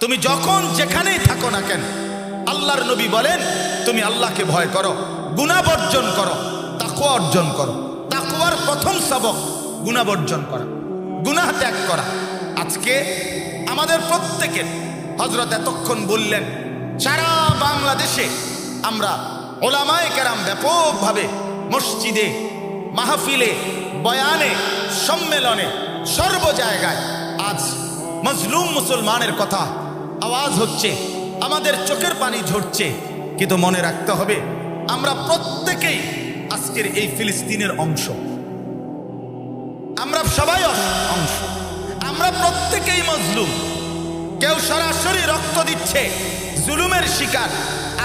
তুমি যখন যেখানেই থাকো না কেন, আল্লাহর নবী বলেন, তুমি আল্লাহকে ভয় করো গুণা বর্জন করো তাকুয়া অর্জন করো। তাকুয়ার প্রথম সবক গুণা বর্জন করা, গুনাহ ত্যাগ করা। আজকে আমাদের প্রত্যেকের হজরত এতক্ষণ বললেন, সারা বাংলাদেশে আমরা ওলামায়ে কেরাম ব্যাপকভাবে মসজিদে, মাহফিলে, বয়ানে, সম্মেলনে সর্ব জায়গায় আজ মজলুম মুসলমানের কথা আওয়াজ হচ্ছে, আমাদের চোখের পানি ঝরছে, কিন্তু মনে রাখতে হবে, আমরা প্রত্যেকেই আজকের এই ফিলিস্তিনের অংশ। আমরা সবাই অংশ। আমরা প্রত্যেকেই মজলুম। কেউ সরাসরি রক্ত দিচ্ছে, জুলুমের শিকার,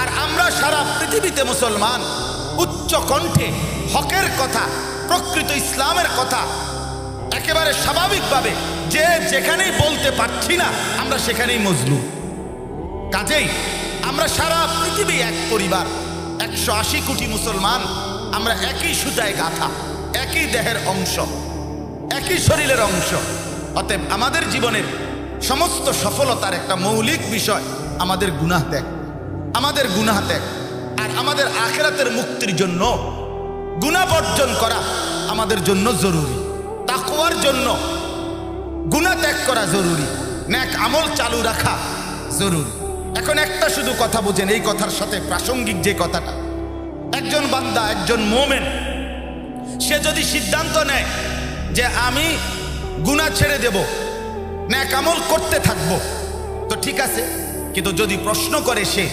আর আমরা সারা পৃথিবীতে মুসলমান, উচ্চ কণ্ঠে হকের কথা, প্রকৃত ইসলামের কথা একেবারে স্বাভাবিকভাবে যে যেখানেই বলতে পারছি না, আমরা সেখানেই মজলু কাজেই আমরা সারা পৃথিবী এক পরিবার, একশো আশি কোটি মুসলমান, আমরা একই সুতায় গাথা, একই দেহের অংশ, একই শরীরের অংশ। অতএব আমাদের জীবনের সমস্ত সফলতার একটা মৌলিক বিষয় আমাদের গুনাহ ত্যাগ। আমাদের গুনাহ ত্যাগ। আর আমাদের আখেরাতের মুক্তির জন্য গুণা বর্জন করা আমাদের জন্য জরুরি। জন্য গুণা ত্যাগ করা জরুরি, ন্যাক আমল চালু রাখা জরুরি। এখন একটা শুধু কথা বোঝেন, এই কথার সাথে প্রাসঙ্গিক যে কথাটা। একজন বান্দা, একজন মোমেন, সে যদি সিদ্ধান্ত নেয় যে আমি গুণা ছেড়ে দেব, ন্যাক আমল করতে থাকব, তো ঠিক আছে। কিন্তু যদি প্রশ্ন করে সে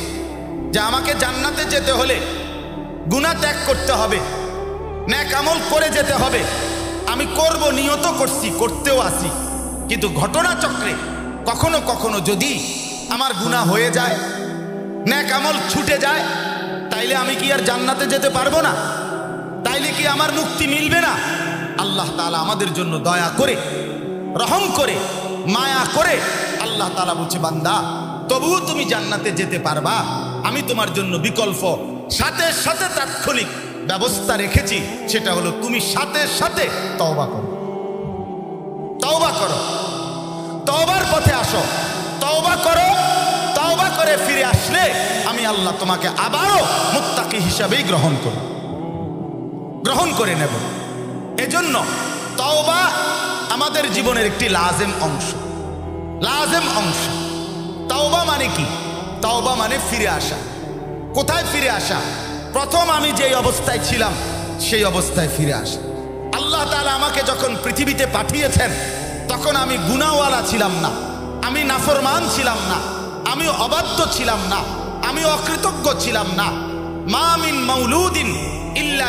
যে আমাকে জান্নাতে যেতে হলে গুণা ত্যাগ করতে হবে, ন্যাক আমল করে যেতে হবে আমি করব, নিয়ত করছি, করতেও আসি। কিন্তু ঘটনা চক্রে কখনো কখনো যদি আমার গুণা হয়ে যায়, ন্যাক আমল ছুটে যায়, তাইলে আমি কি আর জান্নাতে যেতে পারব না? তাইলে কি আমার মুক্তি মিলবে না? আল্লাহ তালা আমাদের জন্য দয়া করে, রহম করে, মায়া করে আল্লাহ তালা বলছে, বান্দা, তবুও তুমি জান্নাতে যেতে পারবা। আমি তোমার জন্য বিকল্প, সাথে সাথে তাৎক্ষণিক ব্যবস্থা রেখেছি, সেটা হলো তুমি সাথে সাথে তওবা করো। তওবা করো। তওবার পথে আসো। তওবা করো, তওবা করে ফিরে আসলে আমি আল্লাহ তোমাকে আবারও মুত্তাকি হিসাবেই গ্রহণ করব। গ্রহণ করে নেব। এজন্য তওবা আমাদের জীবনের একটি লাজেম অংশ। লাজেম অংশ। তাওবা মানে কি? তাওবা মানে ফিরে আসা। কোথায় ফিরে আসা? প্রথম আমি যেই অবস্থায় ছিলাম, সেই অবস্থায় ফিরে আসা আল্লাহ তাআলা আমাকে যখন পৃথিবীতে পাঠিয়েছেন, তখন আমি গুনাওয়ালা ছিলাম না। আমি নাফরমান ছিলাম না। আমি অবাধ্য ছিলাম না। আমি অকৃতজ্ঞ ছিলাম না। মা মিন মাউলুদিন ইল্লা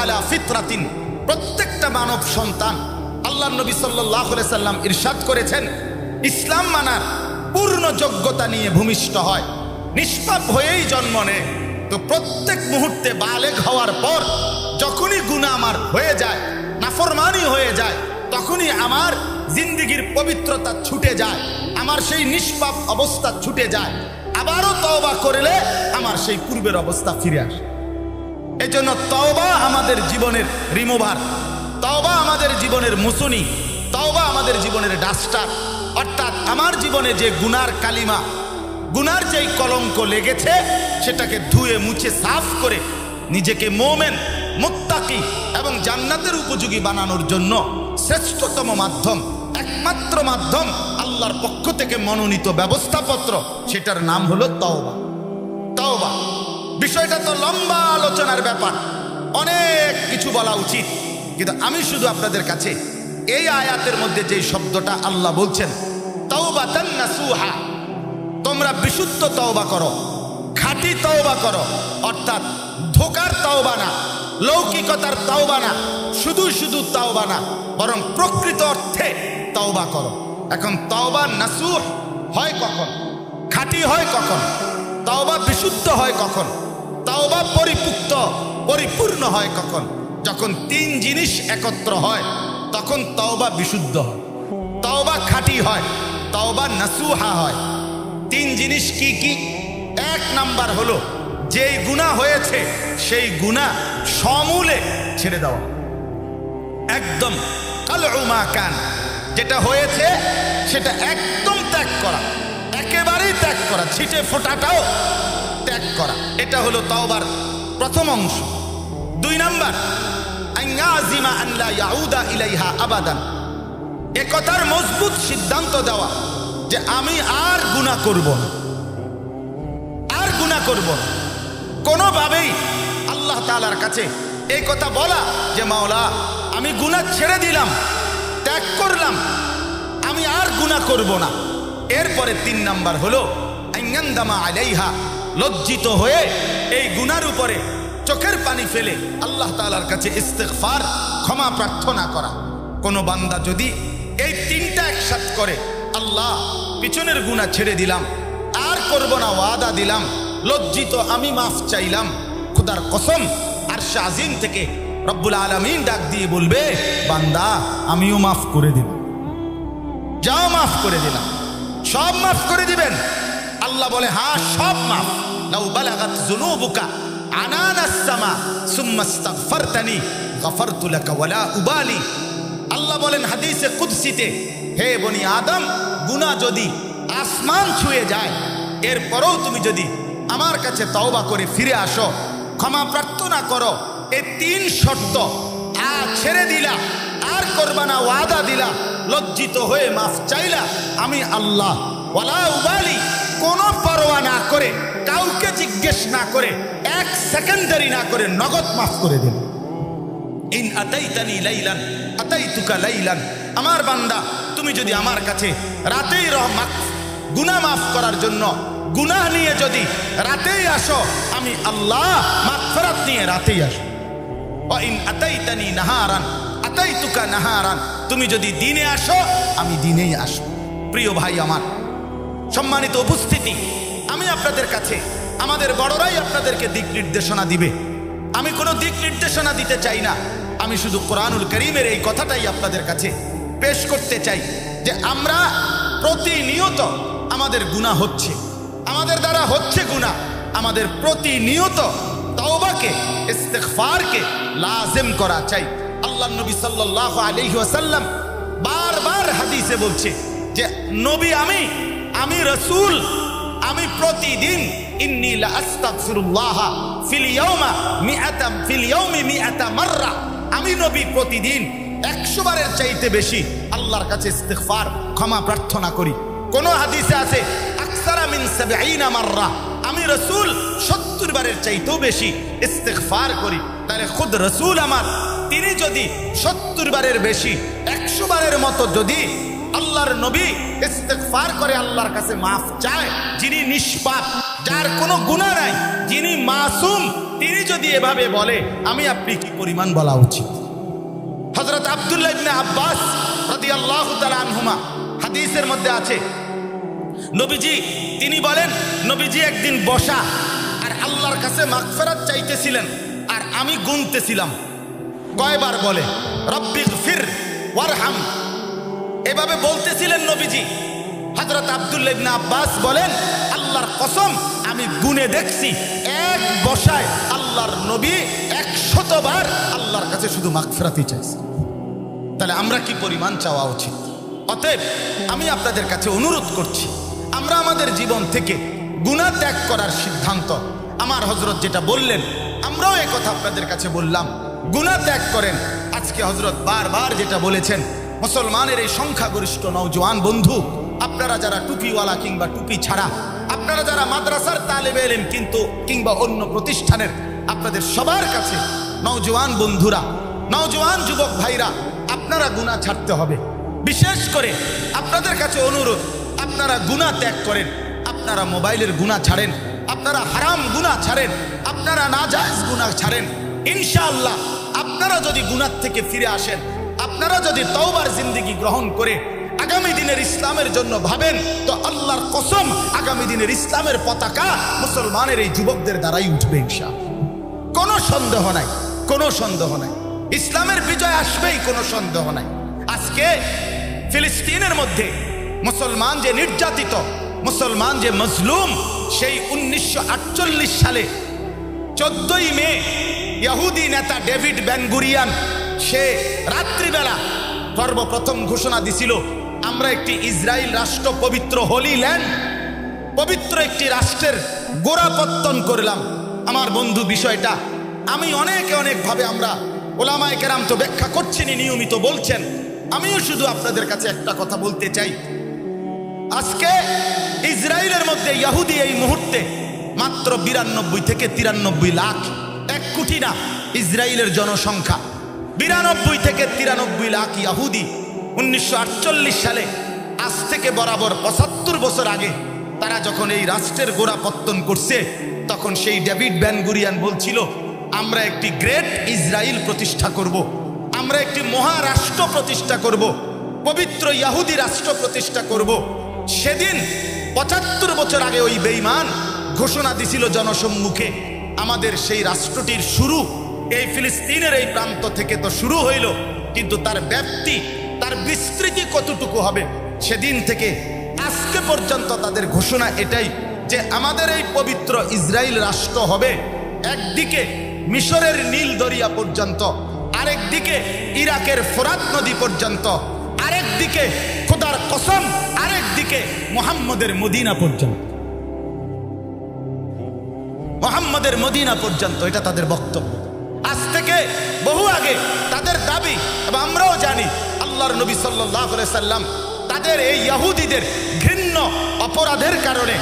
আলা ফিতরাতিন। প্রত্যেকটা মানব সন্তান আল্লাহ নবী সাল্লাম ইরশাদ করেছেন, ইসলাম মানার পূর্ণ যোগ্যতা নিয়ে ভূমিষ্ঠ হয়। নিষ্পাপ হয়েই জন্ম নেয়। তো প্রত্যেক মুহূর্তে বালেগ হওয়ার পর যখনই গুণা আমার হয়ে যায়, নাফরমানি হয়ে যায়, তখনই আমার জিন্দিগির পবিত্রতা ছুটে যায়, আমার সেই নিষ্পাপ অবস্থা ছুটে যায়। আবারও তওবা করলে আমার সেই পূর্বের অবস্থা ফিরে আসে। এই জন্য তওবা আমাদের জীবনের রিমুভার, তওবা আমাদের জীবনের মুসুনি, তওবা আমাদের জীবনের ডাস্টার। অর্থাৎ আমার জীবনে যে গুনার কালিমা, গুনার যেই কলঙ্ক লেগেছে সেটাকে ধুয়ে, মুছে, সাফ করে নিজেকে মোমেন, মুত্তাকি এবং জান্নাতের উপযোগী বানানোর জন্য শ্রেষ্ঠতম মাধ্যম, একমাত্র মাধ্যম আল্লাহর পক্ষ থেকে মনোনীত ব্যবস্থাপত্র, সেটার নাম হলো তওবা। তওবা। বিষয়টা তো লম্বা আলোচনার ব্যাপার। অনেক কিছু বলা উচিত, কিন্তু আমি শুধু আপনাদের কাছে এই আয়াতের মধ্যে যে শব্দটা আল্লাহ বলছেন তওবা নাসুহা। তোমরা বিশুদ্ধ তওবা করো। খাঁটি তওবা করো। অর্থাৎ ধোকার তওবা না, লৌকিকতার তওবা না, শুধু শুধু তওবা না, বরং প্রকৃত অর্থে তওবা করো। এখন তওবা নাসুহ হয় কখন? খাঁটি হয় কখন? তাওবা বিশুদ্ধ হয় কখন? তাওবা পরিপুক্ত, পরিপূর্ণ হয় কখন? যখন তিন জিনিস একত্র হয়, তখন তাওবা বিশুদ্ধ হয়। তাওবা খাঁটি হয়, তাওবা নাসুহা হয়। তিন জিনিস কি কি? এক নাম্বার হলো, যেই গুণা হয়েছে, সেই গুণা সমূলে ছেড়ে দেওয়া। একদম কাল কান, যেটা হয়েছে, সেটা একদম ত্যাগ করা। একেবারেই ত্যাগ করা, ছিটে ফোটাটাও ত্যাগ করা। এটা হলো তাওবার প্রথম অংশ। দুই নাম্বার, আইয়াজিমা আল্লাহ ইয়াউদা ইলাইহা আবাদান। এ কথার মজবুত সিদ্ধান্ত দেওয়া যে আমি আর গুণা করব না। করব। না কোনোভাবেই আল্লাহ তালার কাছে এই কথা বলা যে, মাওলা, আমি গুণা ছেড়ে দিলাম, ত্যাগ করলাম, আমি আর গুণা করব না। এরপরে তিন নাম্বার হলো আইয়ান্দামা আলাইহা লজ্জিত হয়ে এই গুনার উপরে চোখের পানি ফেলে আল্লাহ তালার কাছে ইস্তেগফার, ক্ষমা প্রার্থনা করা। কোনো বান্দা যদি এই তিনটা একসাথ করে, আল্লাহ, পিছনের গুণা ছেড়ে দিলাম, আর করব না, ওয়াদা দিলাম লজ্জিত, আমি মাফ চাইলাম। খুদার কসম আর শাহিন থেকে রব্বুল আলমিন ডাক দিয়ে বলবে, বান্দা, আমিও মাফ করে দিব। যাও মাফ করে দিলাম। সব মাফ করে দিবেন। আল্লাহ বলে হ্যাঁ সব মাফ। লাউ বালাগাত যুনুবুকা আনানাস সামা, সুম্মা ইস্তাগফারতানি, গফারতু লাকা ওয়ালা উবালি। আল্লাহ বলেন, হাদিসে কুদসিতে, হে বনি আদম, গুনাহ যদি আসমান ছুঁয়ে যায়, এরপরেও তুমি যদি আমার কাছে তওবা করে ফিরে আসো। ক্ষমা প্রার্থনা করো। এই তিন শর্ত আর ছেড়ে দিলা, আর করবা না, ওয়াদা দিলা, লজ্জিত হয়ে মাফ চাইলা। আমি আল্লাহ, ওয়ালা উবালি, কোনো পরোয়া না করে, কাউকে জিজ্ঞেস না করে, এক সেকেন্ডারি না করে নগদ মাফ করে দিন ইন আতাইতানি লাইলান, আতাইতুকা লাইলান। আমার বান্দা, তুমি যদি আমার কাছে রাতেই রহমাত, গুনাহ মাফ করার জন্য গুনাহ নিয়ে যদি রাতেই আসো, আমি আল্লাহ মাগফিরাত নিয়ে রাতেই আসো ইন আতাইতানি নাহারান, আতাইতুকা নাহারান, তুমি যদি দিনে আসো, আমি দিনেই আসো প্রিয় ভাই আমার, সম্মানিত উপস্থিতি, আমি আপনাদের কাছে, আমাদের বড়রাই আপনাদেরকে দিক নির্দেশনা দিবে। আমি কোনো দিক নির্দেশনা দিতে চাই না। আমি শুধু কোরআনুল করিমের এই কথাটাই আপনাদের কাছে পেশ করতে চাই যে আমরা প্রতিনিয়ত আমাদের গুণা হচ্ছে। আমাদের দ্বারা হচ্ছে গুণা আমাদের প্রতিনিয়ত তওবাকে, ইস্তেগফারকে লাজেম করা চাই। আল্লাহ নবী সাল্লাল্লাহু আলাইহি ওয়াসাল্লাম বারবার হাদিসে বলছে যে, নবী আমি আমি রসুল, আমি প্রতিদিন আমি নবী প্রতিদিন একশো বারের চাইতে বেশি আল্লাহর কাছে ইস্তেগফার, ক্ষমা প্রার্থনা করি। কোন হাদিসে আছে আমি রসুল সত্তর বারের চাইতেও বেশি ইস্তেগফার করি। তাহলে খুদ রসুল আমার। তিনি যদি সত্তর বারের বেশি, একশো বারের মতো যদি আল্লাহর নবী ইস্তেগফার করে, আল্লাহর কাছে মাফ চায়, যিনি নিষ্পাপ, যার কোনো গুনাহ নাই, যিনি মাসুম, তিনি যদি এভাবে বলে, আমি আপনি কি পরিমাণ বলা উচিত? হযরত আব্দুল্লাহ ইবনে আব্বাস রাদিয়াল্লাহু তাআলা আনহুমা, হাদিসের মধ্যে আছে নবীজি, তিনি বলেন, নবীজি একদিন বসা আর আল্লাহর কাছে মাগফিরাত চাইতেছিলেন আর আমি গুনতেছিলাম। কয়বার বলে রব্বিগ ফির ওয়ারহাম। এভাবে বলতেছিলেন নবীজি। হজরত আব্দুল্লাহ ইবনে আব্বাস বলেন, আল্লাহর কসম, আমি গুনে দেখছি এক বসায় আল্লাহর নবী একশতবার আল্লাহর কাছে শুধু মাগফিরাতই চাইছে। তাহলে আমরা কি পরিমাণ চাওয়া উচিত? অতএব আমি আপনাদের কাছে অনুরোধ করছি আমরা আমাদের জীবন থেকে গুণা ত্যাগ করার সিদ্ধান্ত। আমার হজরত যেটা বললেন, আমরাও কথা আপনাদের কাছে বললাম। গুণা ত্যাগ করেন। আজকে হজরত বারবার যেটা বলেছেন, মুসলমানের এই সংখ্যাগরিষ্ঠ নৌজওয়ান বন্ধু, আপনারা যারা টুপিওয়ালা কিংবা টুপি ছাড়া, আপনারা যারা মাদ্রাসার তালেবে এলেন কিন্তু কিংবা অন্য প্রতিষ্ঠানের, আপনাদের সবার কাছে নৌজওয়ান বন্ধুরা, নওজোয়ান যুবক ভাইরা, আপনারা গুণা ছাড়তে হবে। বিশেষ করে আপনাদের কাছে অনুরোধ আপনারা গুণা ত্যাগ করেন, আপনারা মোবাইলের গুণা ছাড়েন, আপনারা হারাম গুণা ছাড়েন, আপনারা নাজায়জ গুণা ছাড়েন, ইনশাআল্লাহ আপনারা যদি গুনার থেকে ফিরে আসেন, আপনারা যদি তওবার জিন্দিগি গ্রহণ করে আগামী দিনের ইসলামের জন্য ভাবেন, তো আল্লাহর কসম আগামী দিনের ইসলামের পতাকা মুসলমানের এই যুবকদের দ্বারাই উঠবে ইনশাআল্লাহ। কোনো সন্দেহ নাই, কোনো সন্দেহ নাই। ইসলামের বিজয় আসবেই, কোনো সন্দেহ নাই। আজকে ফিলিস্তিনের মধ্যে মুসলমান যে নির্যাতিত, মুসলমান যে মজলুম, সেই উনিশশো আটচল্লিশ সালে চোদ্দই মে ইহুদি নেতা ডেভিড ব্যানগুরিয়ান সে রাত্রিবেলা সর্বপ্রথম ঘোষণা দিছিল, আমরা একটি ইসরায়েল রাষ্ট্র পবিত্র হোলি ল্যান্ড, পবিত্র একটি রাষ্ট্রের গোড়াপত্তন করলাম। আমার বন্ধু, বিষয়টা, আমি অনেকে অনেকভাবে আমরা ওলামায় কেরাম তো ব্যাখ্যা করছেনই নিয়মিত বলছেন। আমিও শুধু আপনাদের কাছে একটা কথা বলতে চাই। আজকে ইসরায়েলের মধ্যে ইয়াহুদি এই মুহূর্তে মাত্র বিরানব্বই থেকে তিরানব্বই লাখ, এক কোটি না, ইসরায়েলের জনসংখ্যা বিরানব্বই থেকে তিরানব্বই লাখ ইয়াহুদি উনিশশো আটচল্লিশ সালে, আজ থেকে বরাবর পঁচাত্তর বছর আগে তারা যখন এই রাষ্ট্রের গোড়াপত্তন করছে, তখন সেই ডেভিড ব্যানগুরিয়ান বলছিল, আমরা একটি গ্রেট ইসরায়েল প্রতিষ্ঠা করব। আমরা একটি মহারাষ্ট্র প্রতিষ্ঠা করব। পবিত্র ইয়াহুদি রাষ্ট্র প্রতিষ্ঠা করব। সেদিন পঁচাত্তর বছর আগে ওই বেইমান ঘোষণা দিছিল জনসম্মুখে, আমাদের সেই রাষ্ট্রটির শুরু, এই ফিলিস্তিনের এই প্রান্ত থেকে তো শুরু হইল, কিন্তু তার ব্যাপ্তি, তার বিস্তৃতি কতটুকু হবে? সেদিন থেকে আজকে পর্যন্ত তাদের ঘোষণা এটাই যে, আমাদের এই পবিত্র ইসরায়েল রাষ্ট্র হবে একদিকে মিশরের নীল দরিয়া পর্যন্ত, আরেক দিকে ইরাকের ফোরাত নদী পর্যন্ত, আরেক দিকে খোদার কসম, আরেক দিকে মোহাম্মদের মদিনা পর্যন্ত। মোহাম্মদের মদিনা পর্যন্ত এটা তাদের বক্তব্য। আজ থেকে বহু আগে তাদের দাবি, এবং আমরাও জানি আল্লাহর নবী সাল্লাহ সাল্লাম তাদের এই ইহুদিদের ঘৃণ্য অপরাধের কারণে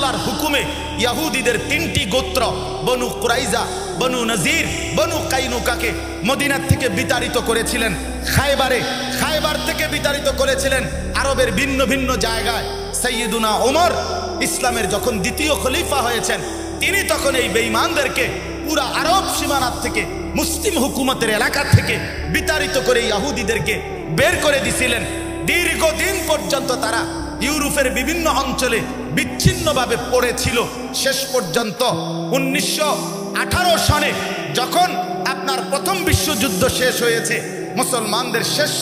আল্লাহর হুকুমে ইয়াহুদিদের তিনটি গোত্র, বনু কুরাইজা, বনু নজির, বনু কাইনুকাকে মদিনার থেকে বিতাড়িত করেছিলেন। খায়বারে, খায়বার থেকে বিতাড়িত করেছিলেন আরবের ভিন্ন ভিন্ন জায়গায়। সৈয়দুনা ওমর ইসলামের যখন দ্বিতীয় খলিফা হয়েছেন, তিনি তখন এই বেঈমানদেরকে পুরা আরব সীমানার থেকে, মুসলিম হুকুমতের এলাকা থেকে বিতাড়িত করে ইয়াহুদিদেরকে বের করে দিছিলেন। দীর্ঘদিন পর্যন্ত তারা ইউরোপের বিভিন্ন অঞ্চলে বিচ্ছিন্নভাবে পড়েছিল। শেষ পর্যন্ত উনিশশো আঠারো সনে যখন আপনার প্রথম বিশ্বযুদ্ধ শেষ হয়েছে, মুসলমানদের শেষ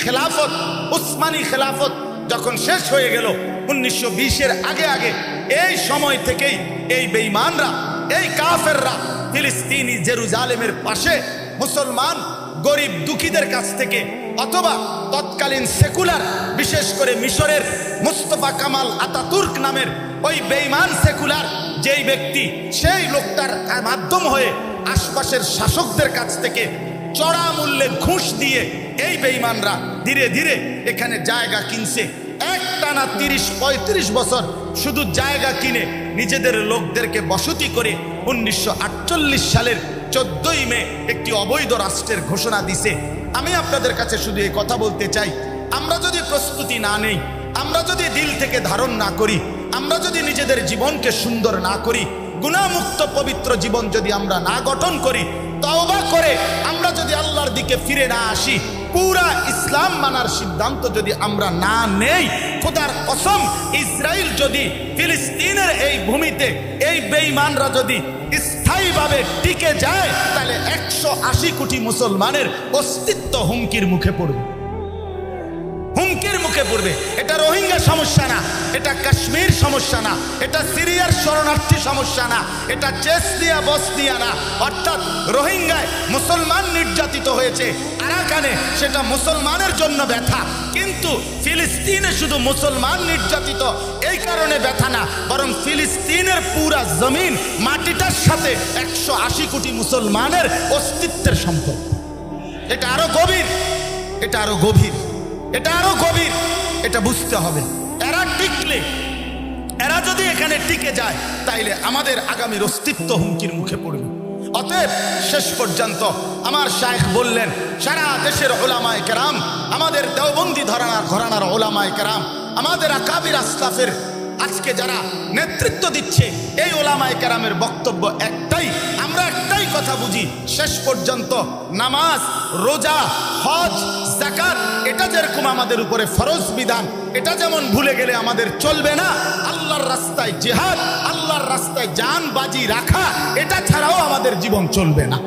খেলাফত, উসমানী খেলাফত যখন শেষ হয়ে গেল, উনিশশো বিশের আগে আগে, এই সময় থেকেই এই বেঈমানরা, এই কাফেররা ফিলিস্তিনি জেরুজালেমের পাশে মুসলমান গরিব দুঃখীদের কাছ থেকে অথবা তৎকালীন সেকুলার, বিশেষ করে মিশরের মুস্তফা কামাল আতাতুর্ক নামের ওই বেঈমান সেকুলার, যেই ব্যক্তি, সেই লোকটার মাধ্যম হয়ে আশপাশের শাসকদের কাছ থেকে চড়া মূল্যে ঘুষ দিয়ে এই বেঈমানরা ধীরে ধীরে এখানে জায়গা কিনছে। এক টানা তিরিশ, পঁয়ত্রিশ বছর শুধু জায়গা কিনে নিজেদের লোকদেরকে বসতি করে উনিশশো আটচল্লিশ সালের চোদ্দই মে একটি অবৈধ রাষ্ট্রের ঘোষণা দিছে। আমি আপনাদের কাছে শুধু এই কথা বলতে চাই। আমরা যদি প্রস্তুতি না নেই, আমরা যদি দিল থেকে ধারণ না করি, আমরা যদি নিজেদের জীবনকে সুন্দর না করি, গুণামুক্ত পবিত্র জীবন যদি আমরা না গঠন করি, তওবা করে আমরা যদি আল্লাহর দিকে ফিরে না আসি, পুরা ইসলাম মানার সিদ্ধান্ত যদি আমরা না নেই, খোদার কসম ইসরায়েল যদি ফিলিস্তিনের এই ভূমিতে, এই বেঈমানরা যদি স্থায়ীভাবে টিকে যায় তাহলে একশো আশি কোটি মুসলমানের অস্তিত্ব হুমকির মুখে পড়বে। মুখে পড়বে। এটা রোহিঙ্গা সমস্যা না, এটা কাশ্মীর সমস্যা না, এটা সিরিয়ার শরণার্থী সমস্যা না, এটা চেসনিয়া, বসনিয়া না। অর্থাৎ রোহিঙ্গায় মুসলমান নির্যাতিত হয়েছে। আরাকানে সেটা মুসলমানের জন্য ব্যথা, কিন্তু ফিলিস্তিনে শুধু মুসলমান নির্যাতিত, এই কারণে ব্যথা না, বরং ফিলিস্তিনের পুরা জমিন মাটিটার সাথে একশো আশি কোটি মুসলমানের অস্তিত্বের সম্পর্ক। এটা আরও গভীর, এটা আরও গভীর। এটা আরও গভীর। এটা বুঝতে হবে। এরা টিকলে, এরা যদি এখানে টিকে যায়, তাইলে আমাদের আগামীর অস্তিত্ব হুমকির মুখে পড়বে। অতএব শেষ পর্যন্ত আমার শায়েখ বললেন, সারা দেশের ওলামায় কেরাম, আমাদের দেওবন্দি ধরানার ঘরানার ওলামায় কেরাম, আমাদের আকাবির আস্তাফের আজকে যারা নেতৃত্ব দিচ্ছে, এই ওলামায় কেরামের বক্তব্য একটাই, আমরা একটাই কথা বুঝি, শেষ পর্যন্ত নামাজ, রোজা, হজ জাকাত এটা যেরকম আমাদের উপরে ফরজ বিধান, এটা যেমন ভুলে গেলে আমাদের চলবে না। আল্লাহর রাস্তায় জেহাদ, আল্লাহর রাস্তায় জান বাজি রাখা, এটা ছাড়াও আমাদের জীবন চলবে না।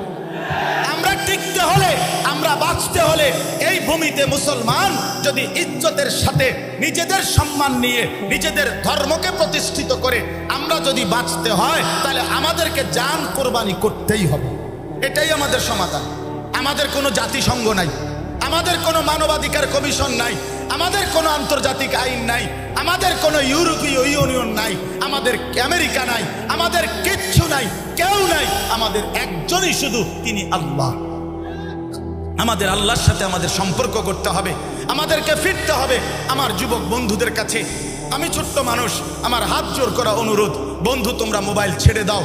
আমরা টিকতে হলে, আমরা বাঁচতে হলে এই ভূমিতে মুসলমান যদি ইজ্জতের সাথে নিজেদের সম্মান নিয়ে নিজেদের ধর্মকে প্রতিষ্ঠিত করে আমরা যদি বাঁচতে হয়, তাহলে আমাদেরকে জান কোরবানি করতেই হবে। এটাই আমাদের সমাধান। আমাদের কোনো জাতিসংঘ নাই। আমাদের কোনো মানবাধিকার কমিশন নাই, আমাদের কোনো আন্তর্জাতিক আইন নাই, আমাদের কোনো ইউরোপীয় ইউনিয়ন নাই, আমাদের আমেরিকা নাই, আমাদের কিচ্ছু নাই, কেউ নাই, আমাদের একজনই শুধু তিনি আল্লাহ। আমাদের আল্লাহর সাথে আমাদের সম্পর্ক করতে হবে, আমাদেরকে ফিরতে হবে। আমার যুবক বন্ধুদের কাছে, আমি ছোট্ট মানুষ, আমার হাত জোর করা অনুরোধ, বন্ধু তোমরা মোবাইল ছেড়ে দাও।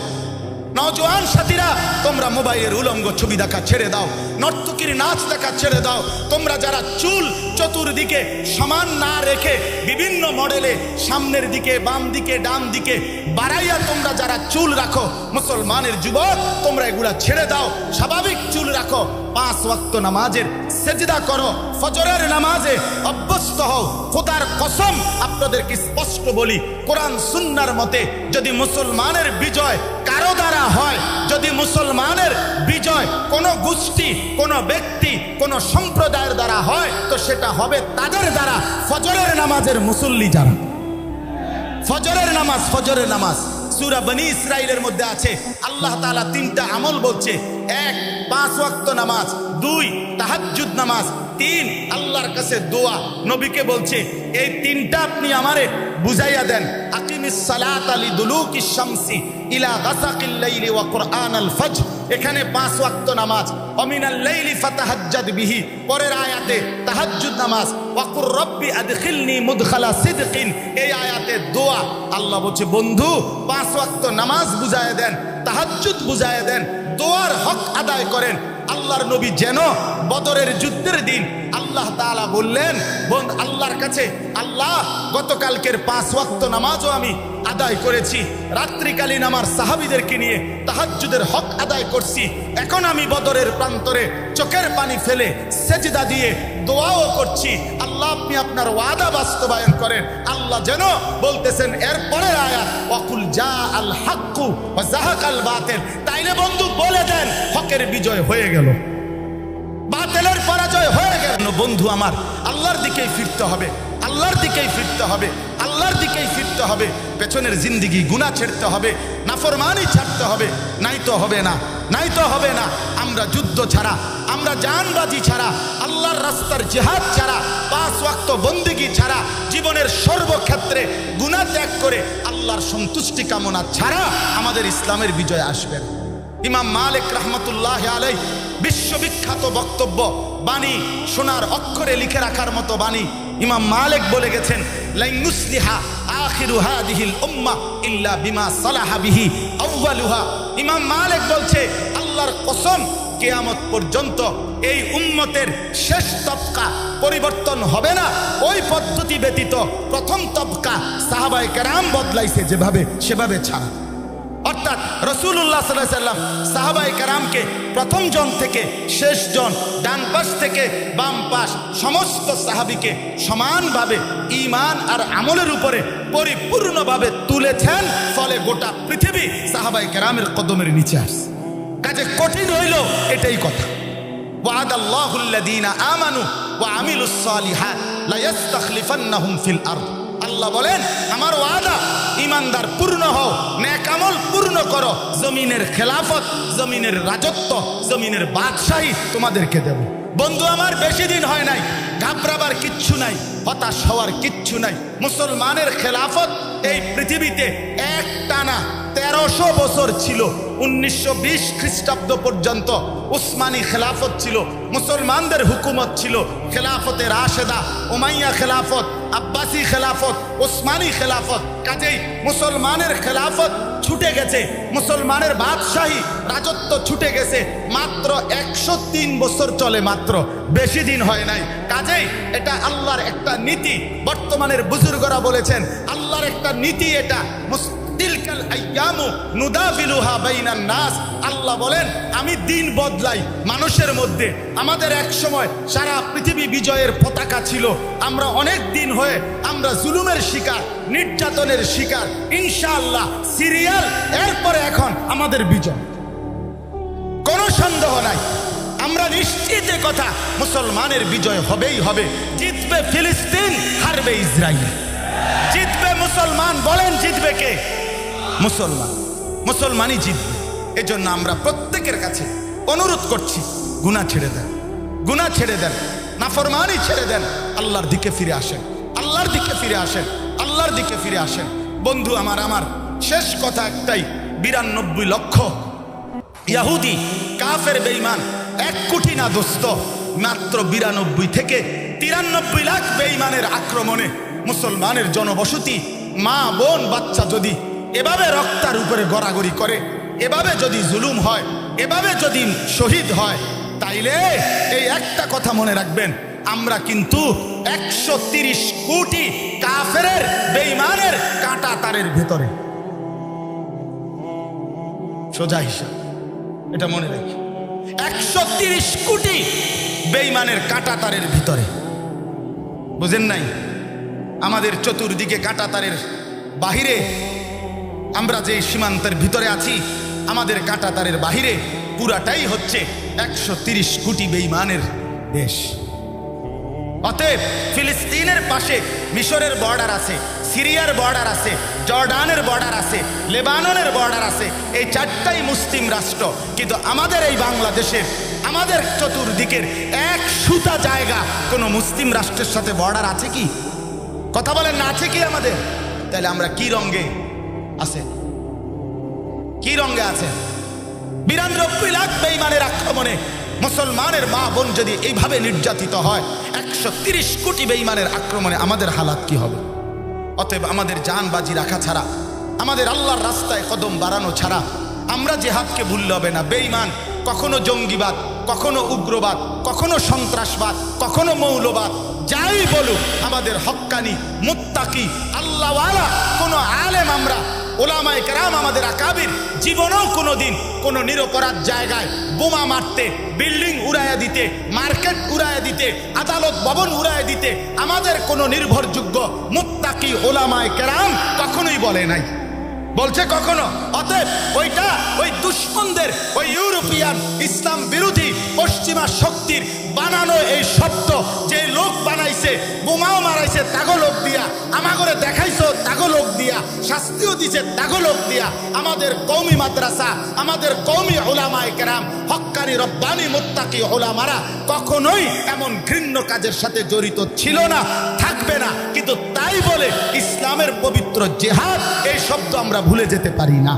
নজওয়ান সাথীরা, তোমরা মোবাইলের উলঙ্গ ছবি দেখা ছেড়ে দাও, নর্তকীর নাচ দেখা ছেড়ে দাও। তোমরা যারা চুল চতুর্দিকে সমান না রেখে বিভিন্ন মডেলে সামনের দিকে, বাম দিকে, ডান দিকে বাড়াইয়া তোমরা যারা চুল রাখো, মুসলমানের যুবক, তোমরা এগুলা ছেড়ে দাও। স্বাভাবিক চুল রাখো, পাঁচ ওয়াক্ত নামাজের সেজদা করো, ফজরের নামাজে অভ্যস্ত হও। খোদার কসম, আপনাদেরকে স্পষ্ট বলি, কোরআন সুন্নার মতে যদি মুসলমানের বিজয় কারও দ্বারা হয়। যদি মুসলমানের বিজয় কোন গোষ্ঠী, কোন ব্যক্তি, কোন সম্প্রদায়ের দ্বারা হয়, তো সেটা হবে তাদের দ্বারা। ফজরের নামাজের মুসল্লি যারা। ফজরের নামাজ ফজরের নামাজ। সুরা বনি ইসরাইলের মধ্যে আছে। আল্লাহ তাআলা তিনটা আমল বলছে। এক, পাঁচ ওয়াক্ত নামাজ। দুই, তাহাজ্জুদ নামাজ। তিন, আল্লাহর কাছে দোয়া। নবীকে বলছে, এই তিনটা আপনি আমারে বুঝাইয়া দেন। আকিমিস সালাত আলি দুলুকিস শামসি। ইলা গাসাকিল লাইলি ওয়া কুরআনাল ফজর। এখানে পাঁচ ওয়াক্ত নামাজ। অমিনাল লাইলি ফাতাহাজ্জাদ বিহি। পরের আয়াতে তাহাজ্জুদ নামাজ। ওয়াকুর রব্বি আদখিলনি মুদখালা সিদকিন। এই আয়াতে দোয়া। আল্লাহ বলছে, বন্ধু, পাঁচ ওয়াক্ত নামাজ বুঝায় দেন, তাহাজ্জুদ বুঝায় দেন, দোয়ার হক আদায় করেন। আল্লাহর নবী যেন বদরের যুদ্ধের দিন আল্লাহ তাআলা বললেন বোন আল্লাহর কাছে, আল্লাহ, গতকালকের পাঁচ ওয়াক্ত নামাজও আমি আদায় করেছি। রাত্রিকালীন আমার সাহাবিদেরকে নিয়ে তাহাজ্জুদের হক আদায় করছি। এখন আমি বদরের প্রান্তরে চোখের পানি ফেলে সেজদা দিয়ে দোয়াও করছি। আল্লাহ, আপনি আপনার ওয়াদা বাস্তবায়ন করেন। আল্লাহ যেন বলতেছেন এরপরের আয়াত অকুল যা আল হাক্কু জাহাকাল বাতিল। তাইলে বন্ধু, বলে দেন, হকের বিজয় হয়ে গেল। বাতিলের পরাজয় হয়ে গেল। বন্ধু আমার, আল্লাহর দিকেই ফিরতে হবে। আল্লাহর দিকেই ফিরতে হবে, আল্লাহর দিকেই ফিরতে হবে পেছনের জিন্দিগি গুণা ছেড়তে হবে, নাফরমানি ছাড়তে হবে, নাই তো হবে না, নাই তো হবে না আমরা যুদ্ধ ছাড়া, আমরা জানবাজি ছাড়া, আল্লাহর রাস্তার জেহাদ ছাড়া, পাঁচ ওয়াক্ত বন্দিগি ছাড়া, জীবনের সর্বক্ষেত্রে গুণা ত্যাগ করে আল্লাহর সন্তুষ্টি কামনা ছাড়া আমাদের ইসলামের বিজয় আসবে না। ইমাম মালিক রহমতুল্লাহ আলাই বিশ্ববিখ্যাত বক্তব্য বাণী সোনার অক্ষরে লিখে রাখার মতো বাণী ইমাম মালিক বলে গেছেন লাইনুসলিহা আখিরু হাদিহিল উম্মাহ ইল্লা বিমা ইমাম বলছে, আল্লাহর কসম, কেয়ামত পর্যন্ত এই শেষ তবকা পরিবর্তন হবে না। ওই পদ্ধতি ব্যতীত প্রথম তবকা সাহাবায়ে কেরাম বদলাইছে যেভাবে, সেভাবে ছাড়া। অর্থাৎ রসুল্লাহ সাল্লাম সাহাবাই কারামকে প্রথম জন থেকে শেষ জন, ডান পাশ থেকে বাম পাশ সমস্ত সাহাবিকে সমানভাবে ইমান আর আমলের উপরে পরিপূর্ণভাবে তুলেছেন, ফলে গোটা পৃথিবী সাহাবাই কারামের কদমের নিচে আসছে। কাজে কঠিন হইল এটাই কথা। আমানু ওয়া লা আল্লাহ বলেন, আমার ওয়াদা ইমানদার পূর্ণ হও ন্যাকামল পূর্ণ করো। জমিনের খেলাফত, জমিনের রাজত্ব, জমিনের বাদশাহী তোমাদেরকে দেব। বন্ধু আমার, বেশি দিন হয় নাই। ঘাবড়াবার কিচ্ছু নাই, হতাশ হওয়ার কিচ্ছু নাই। মুসলমানের খেলাফত এই পৃথিবীতে এক টানা তেরোশো বছর ছিল, উনিশশো বিশ খ্রিস্টাব্দ পর্যন্ত উসমানী খেলাফত ছিল, মুসলমানদের হুকুমত ছিল খেলাফতে রাশেদা, উমাইয়া খেলাফত, আব্বাসি খেলাফত ওসমানী খেলাফত। কাজেই মুসলমানের খেলাফত ছুটে গেছে, মুসলমানের বাদশাহী রাজত্ব ছুটে গেছে, মাত্র একশো তিন বছর চলে মাত্র, বেশি দিন হয় নাই। কাজেই এটা আল্লাহর একটা নীতি। বর্তমানের বুজুর্গরা বলেছেন, আল্লাহর একটা নীতি এটা আল্লাহ বলেন, আমি দিন বদলাই মানুষের মধ্যে। আমাদের এক সময় সারা পৃথিবী বিজয়ের পতাকা ছিল। আমরা অনেক দিন হয়ে আমরা জুলুমের শিকার, নির্যাতনের শিকার। ইনশাআল্লাহ সিরিয়াল এরপরে এখন আমাদের বিজয়। কোনো সন্দেহ নাই। আমরা নিশ্চিত কথা, মুসলমানের বিজয় হবেই হবে। জিতবে ফিলিস্তিন, হারবে ইসরায়েল জিতবে মুসলমান, বলেন জিতবে কে? মুসলমান। মুসলমানই জিতবে। এজন্য আমরা প্রত্যেকের কাছে অনুরোধ করছি, গুনাহ ছেড়ে দেন। গুনাহ ছেড়ে দেন। নাফরমানি ছেড়ে দেন। আল্লাহর দিকে ফিরে আসেন। আল্লাহর দিকে ফিরে আসেন। আল্লাহ আল্লাহর দিকে ফিরে আসেন। বন্ধু আমার আমার শেষ কথা একটাই, বিরানব্বই লক্ষ। ইয়াহুদি, কাফের, বেঈমান। এক কোটি না দোস্ত মাত্র বিরানব্বই থেকে তিরানব্বই লাখ বেঈমানের আক্রমণে মুসলমানের জনবসতি, মা, বোন, বাচ্চা যদি এভাবে রক্তার উপরে গড়াগড়ি করে, এভাবে যদি জুলুম হয়, এভাবে যদি শহীদ হয়, তাইলে এই একটা কথা মনে রাখবেন, আমরা কিন্তু একশো তিরিশ কোটি কাফের বেঈমানের কাঁটা তারের ভেতরে। সোজা হিসাব, এটা মনে রাখি। একশো তিরিশ কোটি বেইমানের কাঁটা তারের ভিতরে। বুঝেন নাই? আমাদের চতুর্দিকে কাঁটা তারের বাহিরে আমরা যে সীমান্তের ভিতরে আছি, আমাদের কাঁটা তারের বাহিরে পুরাটাই হচ্ছে একশো তিরিশ কোটি বেইমানের দেশ। অতএব ফিলিস্তিনের পাশে মিশরের বর্ডার আছে সিরিয়ার বর্ডার আছে, জর্ডানের বর্ডার আছে, লেবাননের বর্ডার আছে, এই চারটাই মুসলিম রাষ্ট্র। কিন্তু আমাদের এই বাংলাদেশের আমাদের চতুর্দিকের এক সুতা জায়গা কোনো মুসলিম রাষ্ট্রের সাথে বর্ডার আছে কি? কথা বলেন না, আছে কি আমাদের? তাহলে আমরা কি রঙ্গে আছে? কি রঙ্গে আছে? বিরানব্বই লাখ বেইমানের আক্রমণে মুসলমানের মা বোন যদি এইভাবে নির্যাতিত হয়, একশো কোটি বেইমানের আক্রমণে আমাদের হালাত কি হবে? অতএব আমাদের জান বাজি রাখা ছাড়া, আমাদের আল্লাহর রাস্তায় কদম বাড়ানো ছাড়া, আমরা জেহাদকে ভুললে হবে না বেইমান কখনো জঙ্গিবাদ, কখনো উগ্রবাদ, কখনো সন্ত্রাসবাদ, কখনো মৌলবাদ, যাই বলুক, আমাদের হক্কানি, মুত্তাকি, আল্লাহওয়ালা কোনো আলেম আমরা ওলামায় কেরাম আমাদের আকাবির জীবনেও কোনো দিন কোনো নিরপরাধ জায়গায় বোমা মারতে, বিল্ডিং উড়াইয়া দিতে, মার্কেট উড়াইয়া দিতে, আদালত ভবন উড়াইয়া দিতে আমাদের কোনো নির্ভরযোগ্য মুত্তাকি ওলামায় কেরাম কখনোই বলে নাই। বলছে কখনো? অতএব ওইটা ওই দুশ্মনদের, ওই ইউরোপিয়ান ইসলাম বিরোধী পশ্চিমা শক্তির বানানো এই শব্দ যে লোক বানাইছে, বোমাও মারাইছে, তাগো লোক দিয়া আমাগরে দেখাইছো তাগো দিয়া, শাস্তিও দিছে তাগো দিয়া। আমাদের কৌমি মাদ্রাসা, আমাদের কৌমি ওলামায় কেরাম হক্কানি রব্বানি মুত্তাকি ওলামারা কখনোই এমন ঘৃণ্য কাজের সাথে জড়িত ছিল না, থাকবে না। কিন্তু তাই বলে ইসলামের পবিত্র জেহাদ, এই শব্দ আমরা ভুলে যেতে পারি না।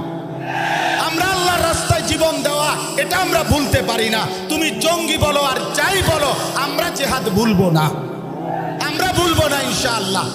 আমরা আল্লাহর রাস্তায় জীবন দেওয়া, এটা আমরা ভুলতে পারি না। তুমি জঙ্গি বলো আর যাই বলো, আমরা জেহাদ ভুলবো না। আমরা ভুলবো না ইনশাআল্লাহ।